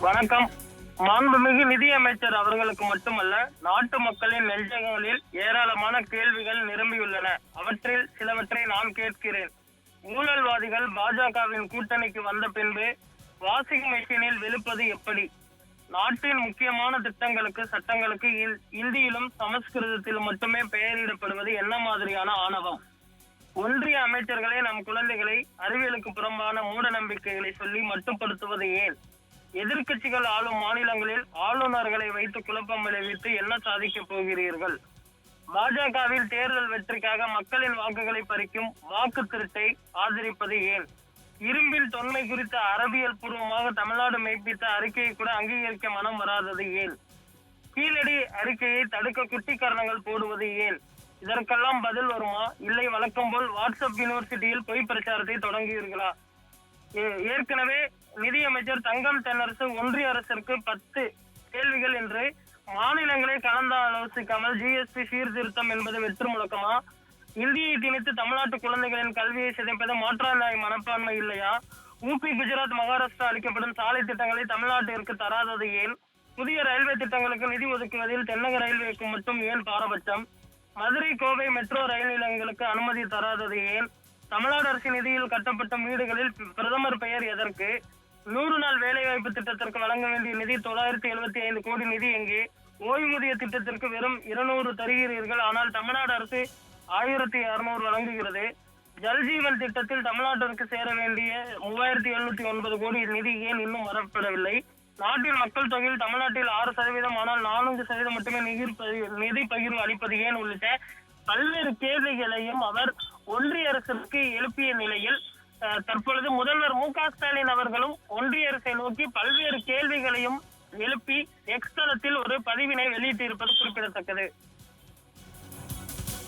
வணக்கம். மாண்புமிகு நிதியமைச்சர் அவர்களுக்கு மட்டுமல்ல நாட்டு மக்களின் நெஞ்சங்களில் ஏராளமான கேள்விகள் நிரம்பியுள்ளன. அவற்றில் சிலவற்றை நான் கேட்கிறேன். ஊழல்வாதிகள் பாஜகவின் கூட்டணிக்கு வந்த பின்பு வாஷிங் மெஷினில் வெளுப்பது எப்படி? நாட்டின் முக்கியமான திட்டங்களுக்கு சட்டங்களுக்கு இந்தியிலும் சமஸ்கிருதத்திலும் மட்டுமே பெயரிடப்படுவது என்ன மாதிரியான ஆணவம்? ஒன்றிய அமைச்சர்களே நம் குழந்தைகளை அறிவியலுக்கு புறம்பான மூட நம்பிக்கைகளை சொல்லி மட்டுப்படுத்துவது ஏன்? எதிர்க்கட்சிகள் ஆளும் மாநிலங்களில் ஆளுநர்களை வைத்து குழப்பம் விளைவித்து என்ன சாதிக்கப் போகிறீர்கள்? பாஜகவில் தேர்தல் வெற்றிக்காக மக்களின் வாக்குகளை பறிக்கும் வாக்கு திருட்டை ஆதரிப்பது ஏன்? இரும்பில் தொன்மை குறித்த அரபியல் பூர்வமாக தமிழ்நாடு மெய்ப்பித்த அறிக்கையை கூட அங்கீகரிக்க மனம் வராதது ஏன்? கீழடி அறிக்கையை தடுக்க குட்டி காரணங்கள் போடுவது ஏன்? இதற்கெல்லாம் பதில் வருமா? இல்லை வழக்கம் போல் வாட்ஸ்அப் யூனிவர்சிட்டியில் பொய் பிரச்சாரத்தை தொடங்குவீர்களா? ஏற்கனவே நிதியமைச்சர் தங்கம் தென்னரசு ஒன்றிய அரசிற்கு பத்து கேள்விகள் என்று மாநிலங்களை கலந்து ஆலோசிக்காமல் ஜிஎஸ்டி சீர்திருத்தம் என்பது வெற்று முழக்கமா? இந்தியை திணித்து தமிழ்நாட்டு குழந்தைகளின் கல்வியை சிதைப்பது மாற்றாந்தாய் மனப்பான்மை இல்லையா? ஊபி குஜராத் மகாராஷ்டிரா அளிக்கப்படும் சாலை திட்டங்களை தமிழ்நாட்டிற்கு தராதது ஏன்? புதிய ரயில்வே திட்டங்களுக்கு நிதி ஒதுக்குவதில் தென்னக ரயில்வேக்கு மட்டும் ஏன் பாரபட்சம்? மதுரை கோவை மெட்ரோ ரயில் நிலையங்களுக்கு அனுமதி தராதது ஏன்? தமிழ்நாடு அரசு நிதியில் கட்டப்பட்ட வீடுகளில் பிரதமர் பெயர் எதற்கு? நூறு நாள் வேலைவாய்ப்பு திட்டத்திற்கு வழங்க வேண்டிய நிதி தொள்ளாயிரத்தி எழுபத்தி ஐந்து கோடி நிதி எங்கே? ஓய்வூதிய திட்டத்திற்கு வெறும் இருநூறு தருகிறீர்கள். ஆனால் தமிழ்நாடு அரசு ஆயிரத்தி அறுநூறு வழங்குகிறது. ஜல்ஜீவன் திட்டத்தில் தமிழ்நாட்டிற்கு சேர வேண்டிய மூவாயிரத்தி எழுநூத்தி ஒன்பது கோடி நிதி ஏன் இன்னும் வரப்படவில்லை? நாட்டின் மக்கள் தொகையில் தமிழ்நாட்டில் ஆறு சதவீதம் ஆனால் நான்கு சதவீதம் மட்டுமே நிதி பகிர்- நிதி பகிர்வு அளிப்பது ஏன் உள்ளிட்ட பல்வேறு கேள்விகளையும் அவர் ஒன்றிய அரசிற்கு எழுப்பிய நிலையில் அஹ், தற்பொழுது முதல்வர் மு ஸ்டாலின் அவர்களும் ஒன்றிய அரசை நோக்கி பல்வேறு கேள்விகளையும் எழுப்பி எக்ஸ் தளத்தில் ஒரு பதிவினை வெளியிட்டிருப்பது குறிப்பிடத்தக்கது.